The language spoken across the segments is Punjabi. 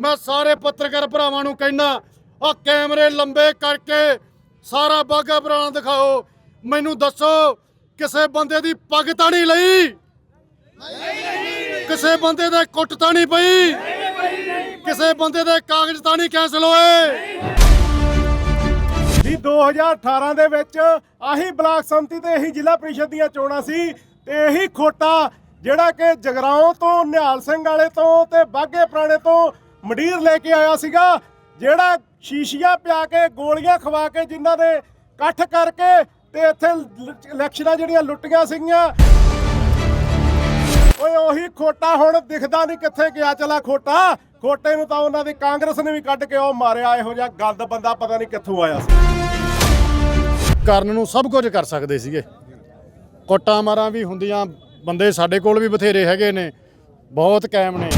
ਮੈਂ ਸਾਰੇ ਪੱਤਰਕਾਰ ਭਰਾਵਾਂ ਨੂੰ ਕਹਿਣਾ ਆ ਕੈਮਰੇ ਲੰਬੇ ਕਰਕੇ ਸਾਰਾ ਬਾਗਾ ਪੁਰਾਣਾ ਦਿਖਾਓ। ਮੈਨੂੰ ਦੱਸੋ, ਕਿਸੇ ਬੰਦੇ ਦੀ ਪੱਗ ਤਾਂ ਨਹੀਂ ਲਈ? ਕਿਸੇ ਬੰਦੇ ਦੇ ਕੁੱਟ ਤਾਂ ਨਹੀਂ ਪਈ? ਕਿਸੇ ਬੰਦੇ ਦੇ ਕਾਗਜ਼ ਤਾਂ ਨਹੀਂ ਕੈਂਸਲ ਹੋਏ ਵੀ 2018 ਦੇ ਵਿੱਚ ਆਹੀ ਬਲਾਕ ਸੰਮਤੀ ਤੇ ਇਹੀ ਜ਼ਿਲ੍ਹਾ ਪ੍ਰੀਸ਼ਦ ਦੀਆਂ ਚੋਣਾਂ ਸੀ ਤੇ ਇਹੀ ਖੋਟਾ ਜਿਹੜਾ ਕਿ ਜਗਰਾਉਂ ਤੋਂ, ਨਿਹਾਲ ਸਿੰਘ ਵਾਲੇ ਤੋਂ ਤੇ ਬਾਗੇ ਪੁਰਾਣੇ ਤੋਂ ਮਡੀਰ ਲੈ ਕੇ ਆਇਆ ਸੀਗਾ, ਜਿਹੜਾ ਸ਼ੀਸ਼ੀਆਂ ਪਿਆ ਕੇ, ਗੋਲੀਆਂ ਖਵਾ ਕੇ ਜਿਨ੍ਹਾਂ ਦੇ ਇਕੱਠ ਕਰਕੇ ਤੇ ਇੱਥੇ ਇਲੈਕਸ਼ਨਾਂ ਜਿਹੜੀਆਂ ਲੁੱਟੀਆਂ ਸੀਗੀਆਂ। ਓਏ, ਉਹੀ ਖੋਟਾ ਹੁਣ ਦਿਖਦਾ ਨਹੀਂ ਕਿੱਥੇ ਗਿਆ ਚਲਾ ਖੋਟਾ। ਖੋਟੇ ਨੂੰ ਤਾਂ ਉਹਨਾਂ ਦੀ ਕਾਂਗਰਸ ਨੇ ਵੀ ਕੱਢ ਕੇ ਉਹ ਮਾਰਿਆ, ਇਹੋ ਜਿਹਾ ਗੰਦ ਬੰਦਾ ਪਤਾ ਨਹੀਂ ਕਿੱਥੋਂ ਆਇਆ ਸੀ। ਕਰਨ ਨੂੰ ਸਭ ਕੁਝ ਕਰ ਸਕਦੇ ਸੀਗੇ। ਕੋਟਾਂ ਮਾਰਾਂ ਵੀ ਹੁੰਦੀਆਂ, ਬੰਦੇ ਸਾਡੇ ਕੋਲ ਵੀ ਬਥੇਰੇ ਹੈਗੇ ਨੇ, ਬਹੁਤ ਕਾਇਮ ਨੇ।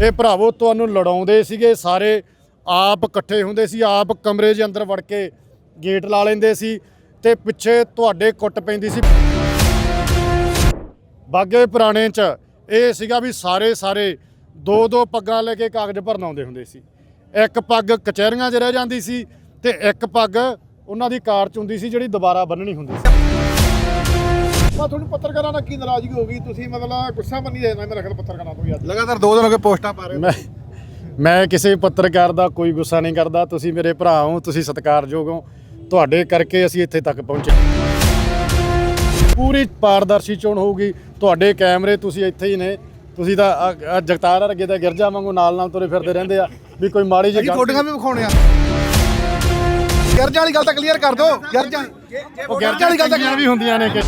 ਇਹ ਭਰਾਵੋ, ਤੁਹਾਨੂੰ ਲੜਾਉਂਦੇ ਸੀਗੇ, ਸਾਰੇ ਆਪ ਇਕੱਠੇ ਹੁੰਦੇ ਸੀ, ਆਪ ਕਮਰੇ ਦੇ ਅੰਦਰ ਵੜ ਕੇ ਗੇਟ ਲਾ ਲੈਂਦੇ ਸੀ ਤੇ ਪਿੱਛੇ ਤੁਹਾਡੇ ਕੁੱਟ ਪੈਂਦੀ ਸੀ। ਬਾਗੇ ਪੁਰਾਣੇ ਚ ਇਹ ਸੀਗਾ ਵੀ ਸਾਰੇ ਸਾਰੇ ਦੋ ਦੋ ਪੱਗਾਂ ਲੈ ਕੇ ਕਾਗਜ਼ ਭਰਨ ਆਉਂਦੇ ਹੁੰਦੇ ਸੀ। ਇੱਕ ਪੱਗ ਕਚਹਿਰੀਆਂ 'ਚ ਰਹਿ ਜਾਂਦੀ ਸੀ ਤੇ ਇੱਕ ਪੱਗ ਉਹਨਾਂ ਦੀ ਕਾਰ 'ਚ ਹੁੰਦੀ ਸੀ ਜਿਹੜੀ ਦੁਬਾਰਾ ਬੰਨਣੀ ਹੁੰਦੀ ਸੀ। ਮੈਂ ਤੁਹਾਨੂੰ ਪੱਤਰਕਾਰਾਂ ਨਾਲ ਕੀ ਨਾਰਾਜ਼ਗੀ ਹੋ ਗਈ? ਤੁਸੀਂ ਮਤਲਬ ਗੁੱਸਾ ਮੰਨੀ ਜਾਂਦਾ ਮੇਰਾ ਖਿਆਲ ਪੱਤਰਕਾਰਾਂ ਤੋਂ ਅੱਜ। ਲਗਾਤਾਰ ਦੋ ਦਿਨ ਹੋ ਗਏ ਪੋਸਟਾਂ ਪਾ ਰਹੇ ਹੋ। ਮੈਂ ਮੈਂ ਕਿਸੇ ਪੱਤਰਕਾਰ ਦਾ ਕੋਈ ਗੁੱਸਾ ਨਹੀਂ ਕਰਦਾ। ਤੁਸੀਂ ਮੇਰੇ ਭਰਾ ਹੋ ਤੁਸੀਂ ਸਤਿਕਾਰਯੋਗ ਹੋ। ਤੁਹਾਡੇ ਕਰਕੇ ਅਸੀਂ ਇੱਥੇ ਤੱਕ ਪਹੁੰਚੇ। ਪੂਰੀ ਪਾਰਦਰਸ਼ੀ ਚੋਣ ਹੋਊਗੀ। ਤੁਹਾਡੇ ਕੈਮਰੇ ਤੁਸੀਂ ਇੱਥੇ ਹੀ ਨੇ। ਤੁਸੀਂ ਤਾਂ ਜਗਤਾਰ ਵਰਗੇ ਤਾਂ ਗਿਰਜਾ ਵਾਂਗੂ ਨਾਲ ਨਾਲ ਤੁਰੇ ਫਿਰਦੇ ਰਹਿੰਦੇ ਆ। ਵੀ ਕੋਈ ਮਾੜੀ ਜਿਹੀ ਕੋਟੀਆਂ ਵੀ ਵਿਖਾਉਣੇ ਆ। ਗਰਜਾਂ ਵਾਲੀ ਗੱਲ ਤਾਂ ਕਲੀਅਰ ਕਰ ਦਿਓ। ਗਰਜਾਂ ਉਹ ਗਿਰਜਾ ਵਾਲੀ ਗੱਲ ਤਾਂ ਵੀ ਹੁੰਦੀਆਂ ਨੇ ਕਿ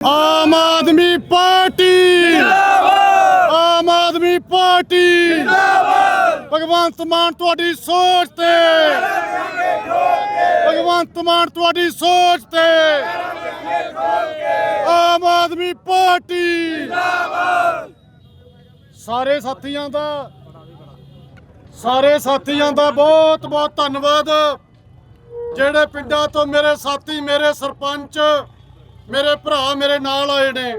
ਆਮ ਆਦਮੀ ਪਾਰਟੀ। ਜਿੰਦਾਬਾਦ। ਆਮ ਆਦਮੀ ਪਾਰਟੀ। ਜਿੰਦਾਬਾਦ। ਭਗਵੰਤ ਮਾਨ ਤੁਹਾਡੀ ਸੋਚ ਤੇ। ਭਗਵੰਤ ਮਾਨ ਤੁਹਾਡੀ ਸੋਚ ਤੇ। ਆਮ ਆਦਮੀ ਪਾਰਟੀ। ਜਿੰਦਾਬਾਦ। ਸਾਰੇ ਸਾਥੀਆਂ ਦਾ। ਸਾਰੇ ਸਾਥੀਆਂ ਦਾ ਬਹੁਤ ਬਹੁਤ ਧੰਨਵਾਦ। ਜਿਹੜੇ ਪਿੰਡਾਂ ਤੋਂ ਮੇਰੇ ਸਾਥੀ ਮੇਰੇ ਸਰਪੰਚ ਮੇਰੇ ਭਰਾ ਮੇਰੇ ਨਾਲ ਆਏ ਨੇ।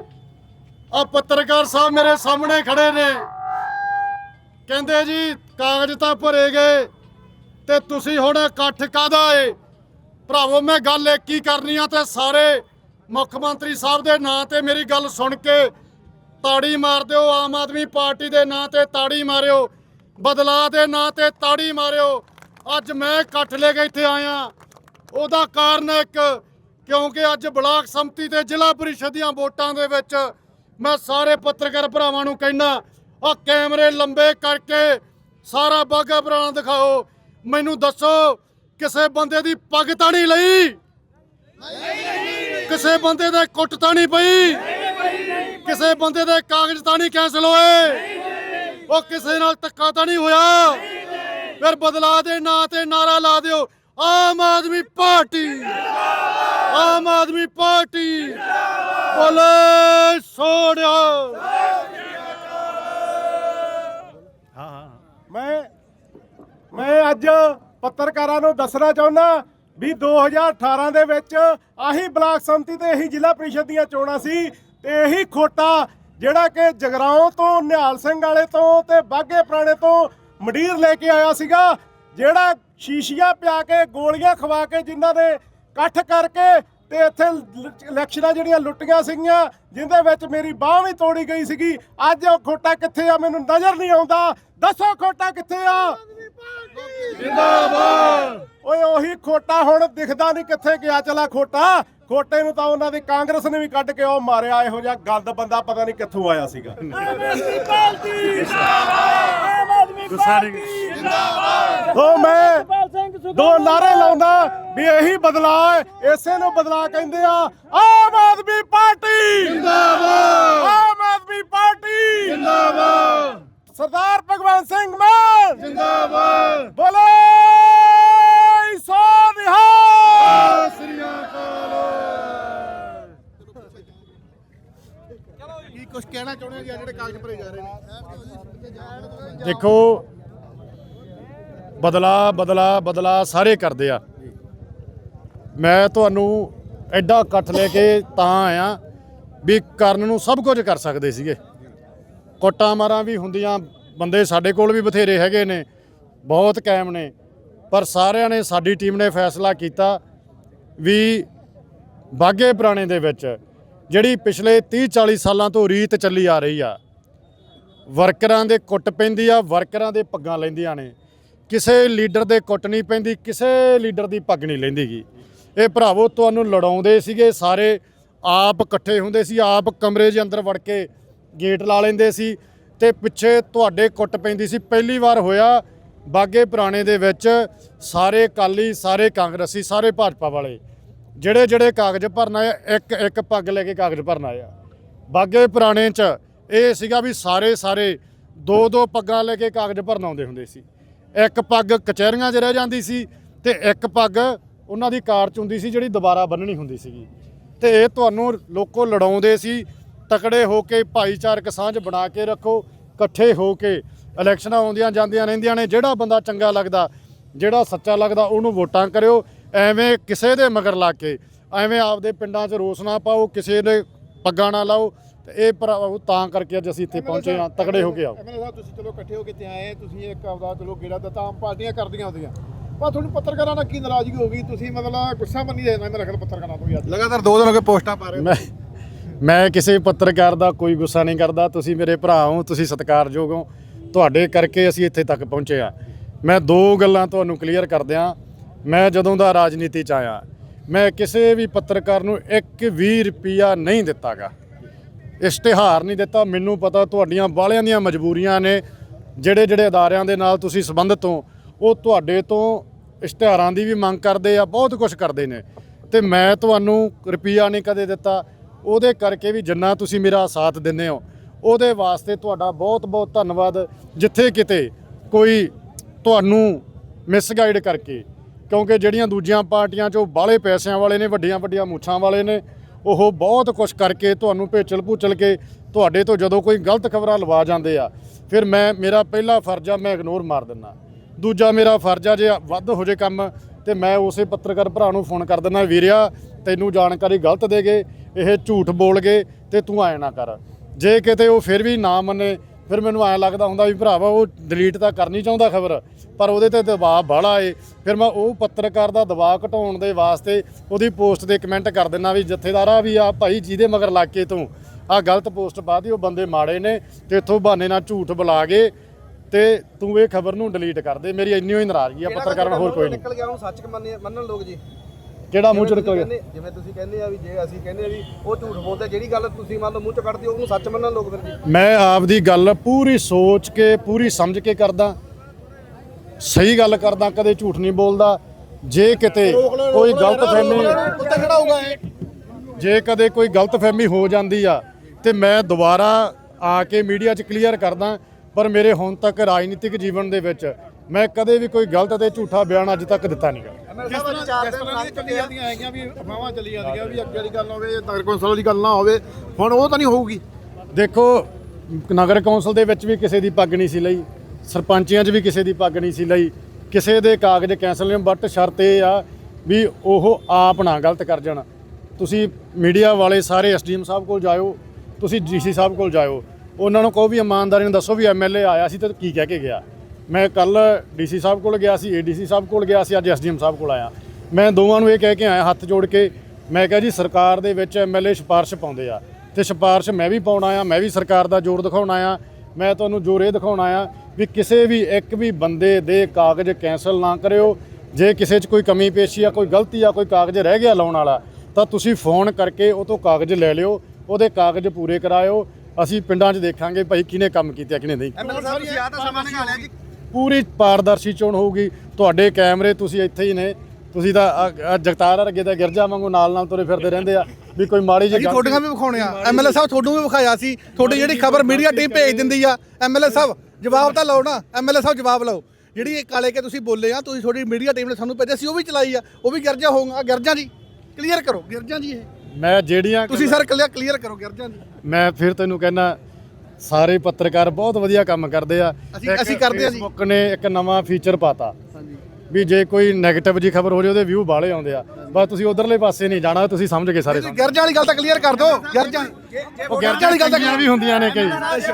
ਆ ਪੱਤਰਕਾਰ ਸਾਹਿਬ ਮੇਰੇ ਸਾਹਮਣੇ ਖੜੇ ਨੇ। ਕਹਿੰਦੇ ਜੀ, ਕਾਗਜ਼ ਤਾਂ ਭਰੇ ਗਏ ਤੇ ਤੁਸੀਂ ਹੁਣ ਇਕੱਠ ਕਾਦਾ ਏ? ਭਰਾਵੋ, ਮੈਂ ਗੱਲ ਇੱਕ ਹੀ ਕਰਨੀ ਆ ਤੇ ਸਾਰੇ ਮੁੱਖ ਮੰਤਰੀ ਸਾਹਿਬ ਦੇ ਨਾਂ ਤੇ ਮੇਰੀ ਗੱਲ ਸੁਣ ਕੇ ਤਾੜੀ ਮਾਰ ਦਿਓ, ਆਮ ਆਦਮੀ ਪਾਰਟੀ ਦੇ ਨਾਂ ਤੇ ਤਾੜੀ ਮਾਰਿਓ, ਬਦਲਾਅ ਦੇ ਨਾਂ ਤੇ ਤਾੜੀ ਮਾਰਿਓ। ਅੱਜ ਮੈਂ ਇਕੱਠ ਲੈ ਕੇ ਇੱਥੇ ਆਇਆ। ਉਹਦਾ ਕਾਰਨ ਇੱਕ ਕਿਉਂਕਿ ਅੱਜ ਬਲਾਕ ਸੰਮਤੀ ਤੇ ਜ਼ਿਲ੍ਹਾ ਪਰਿਸ਼ਦ ਦੀਆਂ ਵੋਟਾਂ ਦੇ ਵਿੱਚ ਮੈਂ ਸਾਰੇ ਪੱਤਰਕਾਰ ਭਰਾਵਾਂ ਨੂੰ ਕਹਿਣਾ ਆ ਕੈਮਰੇ ਲੰਬੇ ਕਰਕੇ ਸਾਰਾ ਬਾਗਾ ਪੁਰਾਣਾ ਦਿਖਾਓ। ਮੈਨੂੰ ਦੱਸੋ, ਕਿਸੇ ਬੰਦੇ ਦੀ ਪੱਗ ਤਾਂ ਨਹੀਂ ਲਈ? ਕਿਸੇ ਬੰਦੇ ਦੇ ਕੁੱਟ ਤਾਂ ਨਹੀਂ ਪਈ? ਕਿਸੇ ਬੰਦੇ ਦੇ ਕਾਗਜ਼ ਤਾਂ ਨਹੀਂ ਕੈਂਸਲ ਹੋਏ? ਉਹ ਕਿਸੇ ਨਾਲ ਧੱਕਾ ਤਾਂ ਨਹੀਂ ਹੋਇਆ? ਫਿਰ ਬਦਲਾ ਦੇ ਨਾਂ ਤੇ ਨਾਰਾ ਲਾ ਦਿਓ। ਆਮ ਆਦਮੀ ਪਾਰਟੀ। ਆਮ ਆਦਮੀ ਪਾਰਟੀ। ਬੋਲੇ ਸੋੜਿਆ ਮੈਂ ਮੈਂ ਅੱਜ ਪੱਤਰਕਾਰਾਂ ਨੂੰ ਦੱਸਣਾ ਚਾਹੁੰਦਾ ਵੀ 2018 ਦੇ ਵਿੱਚ ਆਹੀ ਬਲਾਕ ਸੰਮਤੀ ਤੇ ਇਹੀ ਜ਼ਿਲ੍ਹਾ ਪ੍ਰੀਸ਼ਦ ਦੀਆਂ ਚੋਣਾਂ ਸੀ ਤੇ ਇਹੀ ਖੋਟਾ ਜਿਹੜਾ ਕਿ ਜਗਰਾਉਂ ਤੋਂ, ਨਿਹਾਲ ਸਿੰਘ ਵਾਲੇ ਤੋਂ ਤੇ ਬਾਗੇ ਪੁਰਾਣੇ ਤੋਂ ਮਡੀਰ ਲੈ ਕੇ ਆਇਆ ਸੀਗਾ, ਜਿਹੜਾ ਸ਼ੀਸ਼ੀਆਂ ਪਿਆ ਕੇ ਗੋਲੀਆਂ ਖਵਾ ਕੇ ਜਿਨ੍ਹਾਂ ਦੇ ਇਕੱਠ ਕਰਕੇ ਤੇ ਇੱਥੇ ਇਲੈਕਸ਼ਨਾਂ ਜਿਹੜੀਆਂ ਲੁੱਟੀਆਂ ਸੀਗੀਆਂ, ਜਿੰਦੇ ਵਿੱਚ ਮੇਰੀ ਬਾਹ ਵੀ ਤੋੜੀ ਗਈ ਸੀਗੀ। ਅੱਜ ਉਹ ਖੋਟਾ ਕਿੱਥੇ ਆ? ਮੈਨੂੰ ਨਜ਼ਰ ਨਹੀਂ ਆਉਂਦਾ। ਦੱਸੋ ਖੋਟਾ ਕਿੱਥੇ ਆ? ਜਿੰਦਾਬਾਦ। ਉਹੀ ਖੋਟਾ ਹੁਣ ਦਿਖਦਾ ਨਹੀਂ ਕਿੱਥੇ ਗਿਆ ਚਲਾ ਖੋਟਾ। ਖੋਟੇ ਨੂੰ ਤਾਂ ਉਹਨਾਂ ਦੀ ਕਾਂਗਰਸ ਨੇ ਵੀ ਕੱਢ ਕੇ ਉਹ ਮਾਰਿਆ ਇਹੋ ਜਿਹਾ ਗੰਦ ਬੰਦਾ ਪਤਾ ਨਹੀਂ ਕਿੱਥੋਂ ਆਇਆ ਸੀਗਾ। ਉਹ ਮੈਂ ਦੋ ਨਾਰੇ ਲਾਉਂਦਾ ਵੀ ਇਹੀ ਬਦਲਾਅ ਹੈ ਇਸੇ ਨੂੰ ਬਦਲਾਅ ਕਹਿੰਦੇ ਆ ਆਮ ਆਦਮੀ ਪਾਰਟੀ। ਜਿੰਦਾਬਾਦ। ਆਮ ਆਦਮੀ ਪਾਰਟੀ। ਜਿੰਦਾਬਾਦ। ਸਰਦਾਰ ਭਗਵੰਤ ਸਿੰਘ ਮਾਨ। ਜਿੰਦਾਬਾਦ। ਬੋਲੇ। ਸੋ ਨਿਹਾਲ! ਸ੍ਰੀ ਅਕਾਲ ਕੀ ਕੁਝ ਕਹਿਣਾ ਚਾਹੁੰਦੇ ਹੋ ਜੀ? ਆਹ ਜਿਹੜੇ ਕਾਗਜ਼ ਭਰੇ ਜਾ ਰਹੇ ਨੇ। ਦੇਖੋ ਬਦਲਾ ਬਦਲਾ ਬਦਲਾ ਸਾਰੇ ਕਰਦੇ ਆ। ਮੈਂ ਤੁਹਾਨੂੰ ਐਡਾ ਇਕੱਠ ਲੈ ਕੇ ਤਾਂ ਆਇਆ ਵੀ ਕਰਨ ਨੂੰ ਸਭ ਕੁਝ ਕਰ ਸਕਦੇ ਸੀਗੇ। ਕੋਟਾਂ ਮਾਰਾਂ ਵੀ ਹੁੰਦੀਆਂ ਬੰਦੇ ਸਾਡੇ ਕੋਲ ਵੀ ਬਥੇਰੇ ਹੈਗੇ ਨੇ ਬਹੁਤ ਕਾਇਮ ਨੇ। ਪਰ ਸਾਰਿਆਂ ਨੇ ਸਾਡੀ ਟੀਮ ਨੇ ਫੈਸਲਾ ਕੀਤਾ ਵੀ ਬਾਗੇ ਪੁਰਾਣੇ ਦੇ ਵਿੱਚ ਜਿਹੜੀ ਪਿਛਲੇ 30 40 ਸਾਲਾਂ ਤੋਂ ਰੀਤ ਚੱਲੀ ਆ ਰਹੀ ਆ, ਵਰਕਰਾਂ ਦੇ ਕੁੱਟ ਪੈਂਦੀ ਆ, ਵਰਕਰਾਂ ਦੇ ਪੱਗਾਂ ਲੈਂਦੀਆਂ ਨੇ। ਕਿਸੇ ਲੀਡਰ ਦੇ ਕੁੱਟ ਨਹੀਂ ਪੈਂਦੀ, ਕਿਸੇ ਲੀਡਰ ਦੀ ਪੱਗ ਨਹੀਂ ਲੈਂਦੀਗੀ। ਇਹ ਭਰਾਵੋ, ਤੁਹਾਨੂੰ ਲੜਾਉਂਦੇ ਸੀਗੇ, ਸਾਰੇ ਆਪ ਇਕੱਠੇ ਹੁੰਦੇ ਸੀ, ਆਪ ਕਮਰੇ ਦੇ ਅੰਦਰ ਵੜ ਕੇ ਗੇਟ ਲਾ ਲੈਂਦੇ ਸੀ ਤੇ ਪਿੱਛੇ ਤੁਹਾਡੇ ਕੁੱਟ ਪੈਂਦੀ ਸੀ। ਪਹਿਲੀ ਵਾਰ ਹੋਇਆ ਬਾਗੇ ਪੁਰਾਣੇ ਦੇ ਵਿੱਚ ਸਾਰੇ ਕਾਲੀ ਸਾਰੇ ਕਾਂਗਰਸੀ, ਸਾਰੇ ਭਾਜਪਾ ਵਾਲੇ, ਜਿਹੜੇ ਜਿਹੜੇ ਕਾਗਜ਼ ਭਰਨਾ ਆਏ ਇੱਕ ਇੱਕ ਪੱਗ ਲੈ ਕੇ ਕਾਗਜ਼ ਭਰਨਾ ਆ। ਬਾਗੇ ਪੁਰਾਣੇ ਚ ਇਹ ਸੀਗਾ ਵੀ ਸਾਰੇ ਸਾਰੇ ਦੋ ਦੋ ਪੱਗਾਂ ਲੈ ਕੇ ਕਾਗਜ਼ ਭਰਨ ਆਉਂਦੇ ਹੁੰਦੇ ਸੀ। ਇੱਕ ਪੱਗ ਕਚਹਿਰੀਆਂ 'ਚ ਰਹਿ ਜਾਂਦੀ ਸੀ ਤੇ ਇੱਕ ਪੱਗ ਉਹਨਾਂ ਦੀ ਕਾਰ 'ਚ ਹੁੰਦੀ ਸੀ ਜਿਹੜੀ ਦੁਬਾਰਾ ਬੰਨਣੀ ਹੁੰਦੀ ਸੀਗੀ। ਤੇ ਇਹ ਤੁਹਾਨੂੰ ਲੋਕੋ ਲੜਾਉਂਦੇ ਸੀ, ਤਕੜੇ ਹੋ ਕੇ ਭਾਈਚਾਰਕ ਸਾਂਝ ਬਣਾ ਕੇ ਰੱਖੋ, ਇਕੱਠੇ ਹੋ ਕੇ ਇਲੈਕਸ਼ਨਾਂ ਆਉਂਦੀਆਂ ਜਾਂਦੀਆਂ ਰਹਿੰਦੀਆਂ ਨੇ ਜਿਹੜਾ ਬੰਦਾ ਚੰਗਾ ਲੱਗਦਾ ਜਿਹੜਾ ਸੱਚਾ ਲੱਗਦਾ ਉਹਨੂੰ ਵੋਟਾਂ ਕਰਿਓ। ਐਵੇਂ ਕਿਸੇ ਦੇ ਮਗਰ ਲਾ ਕੇ ਐਵੇਂ ਆਪਦੇ ਪਿੰਡਾਂ 'ਚ ਰੋਸ ਨਾ ਪਾਓ ਕਿਸੇ ਦੇ ਪੱਗਾਂ ਨਾ ਲਾਓ। ਤੇ ਇਹ ਭਰਾਵੋ ਤਾਂ ਕਰਕੇ ਅੱਜ ਅਸੀਂ ਇੱਥੇ ਪਹੁੰਚੇ ਹਾਂ ਤਕੜੇ ਹੋ ਕੇ ਆਓ। ਐਮਐਲਏ ਸਾਹਿਬ ਤੁਸੀਂ ਚਲੋ ਇਕੱਠੇ ਹੋ ਕੇ ਤੇ ਆਏ ਤੁਸੀਂ ਇੱਕ ਆਪਦਾ ਚਲੋ ਗੇੜਾ ਦਿੱਤਾ ਆਮ ਪਾਰਟੀਆਂ ਕਰਦੀਆਂ ਹੁੰਦੀਆਂ। ਪਰ ਤੁਹਾਨੂੰ ਪੱਤਰਕਾਰਾਂ ਨਾਲ ਕੀ ਨਾਰਾਜ਼ਗੀ ਹੋ ਗਈ ਤੁਸੀਂ ਮਤਲਬ ਗੁੱਸਾ ਮੰਨੀ ਦੇਣਾ ਮੇਰੇ ਖਿਆਲ ਪੱਤਰਕਾਰਾਂ ਤੋਂ ਅੱਜ। ਲਗਾਤਾਰ ਦੋ ਦਿਨ ਹੋ ਗਏ ਪੋਸਟਾਂ ਪਾ ਰਹੇ ਹੋ। ਮੈਂ ਮੈਂ ਕਿਸੇ ਪੱਤਰਕਾਰ ਦਾ ਕੋਈ ਗੁੱਸਾ ਨਹੀਂ ਕਰਦਾ ਤੁਸੀਂ ਮੇਰੇ ਭਰਾ ਹੋ ਤੁਸੀਂ ਸਤਿਕਾਰਯੋਗ ਹੋ। ਤੁਹਾਡੇ ਕਰਕੇ ਅਸੀਂ ਇੱਥੇ ਤੱਕ ਪਹੁੰਚੇ ਆ ਮੈਂ ਦੋ ਗੱਲਾਂ ਤੁਹਾਨੂੰ ਕਲੀਅਰ ਕਰ ਦਿਆਂ ਮੈਂ ਜਦੋਂ ਦਾ ਰਾਜਨੀਤੀ ਚ ਆਇਆ, ਮੈਂ ਕਿਸੇ ਵੀ ਪੱਤਰਕਾਰ ਨੂੰ ਇੱਕ ਵੀ ਰੁਪਿਆ ਨਹੀਂ ਦਿੱਤਾਗਾ। ਇਸ਼ਤਿਹਾਰ ਨਹੀਂ ਦਿੱਤਾ। ਮੈਨੂੰ ਪਤਾ ਤੁਹਾਡੀਆਂ ਬਾਲਿਆਂ ਦੀਆਂ ਮਜਬੂਰੀਆਂ ਨੇ। ਜਿਹੜੇ ਜਿਹੜੇ ਅਦਾਰਿਆਂ ਦੇ ਨਾਲ ਤੁਸੀਂ ਸੰਬੰਧਿਤ ਹੋ, ਉਹ ਤੁਹਾਡੇ ਤੋਂ ਇਸ਼ਤਿਹਾਰਾਂ ਦੀ ਵੀ ਮੰਗ ਕਰਦੇ ਆ, ਬਹੁਤ ਕੁਝ ਕਰਦੇ ਨੇ। ਤੇ ਮੈਂ ਤੁਹਾਨੂੰ ਰੁਪਿਆ ਨਹੀਂ ਕਦੇ ਦਿੱਤਾ। ਉਹਦੇ ਕਰਕੇ ਵੀ ਜਿੰਨਾ ਤੁਸੀਂ ਮੇਰਾ ਸਾਥ ਦਿੰਦੇ ਹੋ ਉਹਦੇ ਵਾਸਤੇ ਤੁਹਾਡਾ ਬਹੁਤ ਬਹੁਤ ਧੰਨਵਾਦ। ਜਿੱਥੇ ਕਿਤੇ ਕੋਈ ਤੁਹਾਨੂੰ ਮਿਸਗਾਈਡ ਕਰਕੇ, ਕਿਉਂਕਿ ਜਿਹੜੀਆਂ ਦੂਜੀਆਂ ਪਾਰਟੀਆਂ 'ਚੋਂ ਬਾਹਲੇ ਪੈਸਿਆਂ ਵਾਲੇ ਨੇ, ਵੱਡੀਆਂ ਵੱਡੀਆਂ ਮੁੱਛਾਂ ਵਾਲੇ ਨੇ, ਉਹ ਬਹੁਤ ਕੁਝ ਕਰਕੇ ਤੁਹਾਨੂੰ ਭੇਚਲ ਭੂਚਲ ਕੇ ਤੁਹਾਡੇ ਤੋਂ ਜਦੋਂ ਕੋਈ ਗਲਤ ਖਬਰਾਂ ਲਵਾ ਜਾਂਦੇ ਆ, ਫਿਰ ਮੈਂ, ਮੇਰਾ ਪਹਿਲਾ ਫਰਜ਼ ਆ, ਮੈਂ ਇਗਨੋਰ ਮਾਰ ਦਿੰਦਾ ਦੂਜਾ ਮੇਰਾ ਫਰਜ਼ ਆ, ਜੇ ਵੱਧ ਹੋ ਜੇ ਕੰਮ, ਤੇ ਮੈਂ ਉਸੇ ਪੱਤਰਕਾਰ ਭਰਾ ਨੂੰ ਫੋਨ ਕਰ ਦਿੰਦਾ ਵੀਰਿਆ, ਤੈਨੂੰ ਜਾਣਕਾਰੀ ਗਲਤ ਦੇ ਗਏ, ਇਹ ਝੂਠ ਬੋਲ ਗਏ, ਤੇ ਤੂੰ ਐ ਨਾ ਕਰ। ਜੇ ਕਿਤੇ ਉਹ ਫਿਰ ਵੀ ਨਾ ਮੰਨੇ ਫਿਰ ਮੈਨੂੰ ਐ ਲੱਗਦਾ ਹੁੰਦਾ ਵੀ ਭਰਾਵਾ ਉਹ ਡਿਲੀਟ ਤਾਂ ਕਰਨੀ ਚਾਹੁੰਦਾ ਖਬਰ ਪਰ ਉਹਦੇ ਤੇ ਦਬਾਅ ਬਾਹਲਾ ਏ। ਫਿਰ ਮੈਂ ਉਹ ਪੱਤਰਕਾਰ ਦਾ ਦਬਾਅ ਘਟਾਉਣ ਦੇ ਵਾਸਤੇ ਉਹਦੀ ਪੋਸਟ ਤੇ ਕਮੈਂਟ ਕਰ ਦਿੰਦਾ ਵੀ ਜਥੇਦਾਰਾ ਵੀ ਆ ਭਾਈ ਜਿਹਦੇ ਮਗਰ ਲੱਗ ਕੇ ਤੂੰ। ਆ ਗਲਤ ਪੋਸਟ ਪਾਤੀ ਉਹ ਬੰਦੇ ਮਾੜੇ ਨੇ ਤੇ ਇੱਥੋਂ ਬਹਾਨੇ ਨਾਲ ਝੂਠ ਬੁਲਾ ਕੇ ਤੇ ਤੂੰ ਇਹ ਖਬਰ ਨੂੰ ਡਿਲੀਟ ਕਰ ਦੇ। ਮੇਰੀ ਇੰਨੀ ਹੀ ਨਾਰਾਜ਼ਗੀ ਆ ਪੱਤਰਕਾਰਾਂ ਹੋਰ ਕੋਈ ਨਹੀਂ। ਨਿਕਲ ਗਿਆ ਉਹਨੂੰ ਸੱਚ ਮੰਨੇ ਮੰਨਣ ਲੋਕ ਜੀ। ਕਿਹੜਾ ਮੂੰਹ ਚ ਨਿਕਲ ਗਿਆ ਜਿਵੇਂ ਤੁਸੀਂ ਕਹਿੰਦੇ ਆ ਵੀ ਜੇ ਅਸੀਂ ਕਹਿੰਦੇ ਆ ਵੀ ਉਹ ਝੂਠ ਬੋਲਦਾ ਜਿਹੜੀ ਗੱਲ ਤੁਸੀਂ ਮੰਨ ਲਓ ਮੂੰਹ ਚੋਂ ਕੱਢਦੇ ਉਹਨੂੰ ਸੱਚ ਮੰਨਣ ਲੋਕ ਫਿਰ ਮੈਂ ਆਪਦੀ ਗੱਲ ਪੂਰੀ ਸੋਚ ਕੇ ਪੂਰੀ ਸਮਝ ਕੇ ਕਰਦਾ। ਸਹੀ ਗੱਲ ਕਰਦਾ ਕਦੇ ਝੂਠ ਨਹੀਂ ਬੋਲਦਾ। ਜੇ ਕਿਤੇ ਕੋਈ ਗਲਤਫਹਿਮੀ ਹੋਊਗਾ ਇਹ। ਜੇ ਕਦੇ ਕੋਈ ਗਲਤਫਹਿਮੀ ਹੋ ਜਾਂਦੀ ਆ ਤੇ ਮੈਂ ਦੁਬਾਰਾ ਆ ਕੇ ਮੀਡੀਆ 'ਚ ਕਲੀਅਰ ਕਰਦਾ ਪਰ ਮੇਰੇ ਹੁਣ ਤੱਕ ਰਾਜਨੀਤਿਕ ਜੀਵਨ ਦੇ ਵਿੱਚ ਮੈਂ ਕਦੇ ਵੀ ਕੋਈ ਗਲਤ ਤੇ ਝੂਠਾ ਬਿਆਨ ਅੱਜ ਤੱਕ ਦਿੱਤਾ ਨਹੀਂਗਾ ਜਿਸ ਤਰ੍ਹਾਂ ਜਿਸ ਤਰ੍ਹਾਂ ਦੀਆਂ ਚੱਲੀ ਜਾਂਦੀਆਂ ਹੈਗੀਆਂ ਵੀ ਅਫਵਾਹਾਂ ਚੱਲੀ ਜਾਂਦੀਆਂ ਵੀ ਅੱਗੇ ਵਾਲੀ ਗੱਲ ਨਾ ਹੋਵੇ ਨਗਰ ਕੌਂਸਲ ਦੀ ਗੱਲ ਨਾ ਹੋਵੇ ਹੁਣ ਉਹ ਤਾਂ ਨਹੀਂ ਹੋਊਗੀ। ਦੇਖੋ ਨਗਰ ਕੌਂਸਲ ਦੇ ਵਿੱਚ ਵੀ ਕਿਸੇ ਦੀ ਪੱਗ ਨਹੀਂ ਸੀ ਲਈ ਸਰਪੰਚੀਆਂ 'ਚ ਵੀ ਕਿਸੇ ਦੀ ਪੱਗ ਨਹੀਂ ਸੀ ਲਈ ਕਿਸੇ ਦੇ ਕਾਗਜ਼ ਕੈਂਸਲ ਨਹੀਂ ਬਟ ਸ਼ਰਤ ਇਹ ਆ ਵੀ ਉਹ ਆਪ ਨਾ ਗਲਤ ਕਰ ਜਾਣ। ਤੁਸੀਂ ਮੀਡੀਆ ਵਾਲੇ ਸਾਰੇ ਐਸਡੀਐਮ ਸਾਹਿਬ ਕੋਲ ਜਾਇਓ ਤੁਸੀਂ ਡੀਸੀ ਸਾਹਿਬ ਕੋਲ ਜਾਇਓ ਉਹਨਾਂ ਨੂੰ ਕਹੋ ਵੀ ਇਮਾਨਦਾਰੀ ਨਾਲ ਦੱਸੋ ਵੀ ਐਮਐਲਏ ਆਇਆ ਸੀ ਤੇ ਕੀ ਕਹਿ ਕੇ ਗਿਆ। ਮੈਂ ਕੱਲ ਡੀਸੀ ਸਾਹਿਬ ਕੋਲ ਗਿਆ ਸੀ, ਏਡੀਸੀ ਸਾਹਿਬ ਕੋਲ ਗਿਆ ਸੀ, ਅੱਜ ਐਸਡੀਐਮ ਸਾਹਿਬ ਕੋਲ ਆਇਆ। ਮੈਂ ਦੋਵਾਂ ਨੂੰ ਇਹ ਕਹਿ ਕੇ ਆਇਆ, ਹੱਥ ਜੋੜ ਕੇ, ਮੈਂ ਕਿਹਾ ਜੀ ਸਰਕਾਰ ਦੇ ਵਿੱਚ ਐਮਐਲਏ ਸਿਫਾਰਿਸ਼ ਪਾਉਂਦੇ ਆ। ਤੇ ਸਿਫਾਰਿਸ਼ ਮੈਂ ਵੀ ਪਾਉਣਾ ਆ ਮੈਂ ਵੀ ਸਰਕਾਰ ਦਾ ਜ਼ੋਰ ਦਿਖਾਉਣਾ ਆ ਮੈਂ ਤੁਹਾਨੂੰ ਜ਼ੋਰ ਇਹ ਦਿਖਾਉਣਾ ਆ ਵੀ ਕਿਸੇ ਵੀ ਇੱਕ ਵੀ ਬੰਦੇ ਦੇ ਕਾਗਜ਼ ਕੈਂਸਲ ਨਾ ਕਰਿਓ। ਜੇ ਕਿਸੇ 'ਚ ਕੋਈ ਕਮੀ ਪੇਸ਼ੀ ਆ, ਕੋਈ ਗਲਤੀ ਆ, ਕੋਈ ਕਾਗਜ਼ ਰਹਿ ਗਿਆ ਲਾਉਣ ਵਾਲਾ, ਤਾਂ ਤੁਸੀਂ ਫੋਨ ਕਰਕੇ ਉਹ ਤੋਂ ਕਾਗਜ਼ ਲੈ ਲਿਓ, ਉਹਦੇ ਕਾਗਜ਼ ਪੂਰੇ ਕਰਾਇਓ। ਅਸੀਂ ਪਿੰਡਾਂ 'ਚ ਦੇਖਾਂਗੇ ਭਾਈ ਕਿਹਨੇ ਕੰਮ ਕੀਤਾ ਕਿਹਨੇ ਨਹੀਂ। ਐਮਐਲਏ ਸਾਹਿਬ, ਤੁਸੀਂ ਆ ਤਾਂ ਸਮਾਂ ਨਿਕਾਲਿਆ ਜੀ ਪੂਰੀ ਪਾਰਦਰਸ਼ੀ ਚੋਣ ਹੋਊਗੀ। ਤੁਹਾਡੇ ਕੈਮਰੇ ਤੁਸੀਂ ਇੱਥੇ ਹੀ ਨੇ। ਤੁਸੀਂ ਤਾਂ ਜਗਤਾਰ ਵਰਗੇ ਤਾਂ ਗਿਰਜਾ ਵਾਂਗੂ ਨਾਲ ਨਾਲ ਤੁਰੇ ਫਿਰਦੇ ਰਹਿੰਦੇ ਆ ਵੀ ਕੋਈ ਮਾੜੀ ਜਿਹੀ ਗੱਲ ਤੁਹਾਡੀਆਂ ਵੀ ਵਿਖਾਉਣੇ ਆ ਐਮਐਲਏ ਸਾਹਿਬ ਤੁਹਾਨੂੰ ਵੀ ਵਿਖਾਇਆ ਸੀ। ਤੁਹਾਡੀ ਜਿਹੜੀ ਖਬਰ ਮੀਡੀਆ ਟੀਮ ਭੇਜ ਦਿੰਦੀ ਆ ਐਮਐਲਏ ਸਾਹਿਬ ਜਵਾਬ ਤਾਂ ਲਓ ਨਾ। ਐਮਐਲਏ ਸਾਹਿਬ ਜਵਾਬ ਲਓ। ਜਿਹੜੀ ਇਹ ਕਾਲੇ ਕੇ ਤੁਸੀਂ ਬੋਲੇ ਆ ਤੁਸੀਂ ਤੁਹਾਡੀ ਮੀਡੀਆ ਟੀਮ ਨੇ ਸਾਨੂੰ ਭੇਜਿਆ ਸੀ ਉਹ ਵੀ ਚਲਾਈ ਆ। ਉਹ ਵੀ ਗਿਰਜਾ ਹੋਊਗਾ। ਗਿਰਜਾ ਜੀ ਕਲੀਅਰ ਕਰੋ। ਗਿਰਜਾ ਜੀ ਇਹ। ਮੈਂ ਜਿਹੜੀਆਂ ਤੁਸੀਂ ਸਰ ਕਲੀਅਰ ਕਰੋ ਗਿਰਜਾ ਜੀ। ਮੈਂ ਫਿਰ ਤੈਨੂੰ ਕਹਿਣਾ ਸਾਰੇ ਪੱਤਰਕਾਰ ਬਹੁਤ ਵਧੀਆ ਕੰਮ ਕਰਦੇ ਆ। ਅਸੀਂ- ਅਸੀਂ ਕਰਦੇ ਆ ਜੀ। Facebook ਨੇ ਇੱਕ ਨਵਾਂ ਫੀਚਰ ਪਾਤਾ। ਹਾਂਜੀ। ਵੀ ਜੇ ਕੋਈ 네ਗੇਟਿਵ ਜੀ ਖਬਰ ਹੋ ਜੇ ਉਹਦੇ ਵਿਊ ਬਾਹਲੇ ਆਉਂਦੇ ਆ। ਬਸ ਤੁਸੀਂ ਉਧਰਲੇ ਪਾਸੇ ਨਹੀਂ ਜਾਣਾ ਤੁਸੀਂ ਸਮਝ ਗਏ ਸਾਰੇ ਗਿਰਜਾ ਵਾਲੀ ਗੱਲ ਤਾਂ ਕਲੀਅਰ ਕਰ ਦਿਓ। ਗਿਰਜਾ ਉਹ ਗਿਰਜਾ ਵਾਲੀ ਗੱਲ ਵੀ ਹੁੰਦੀਆਂ ਨੇ ਕਈ।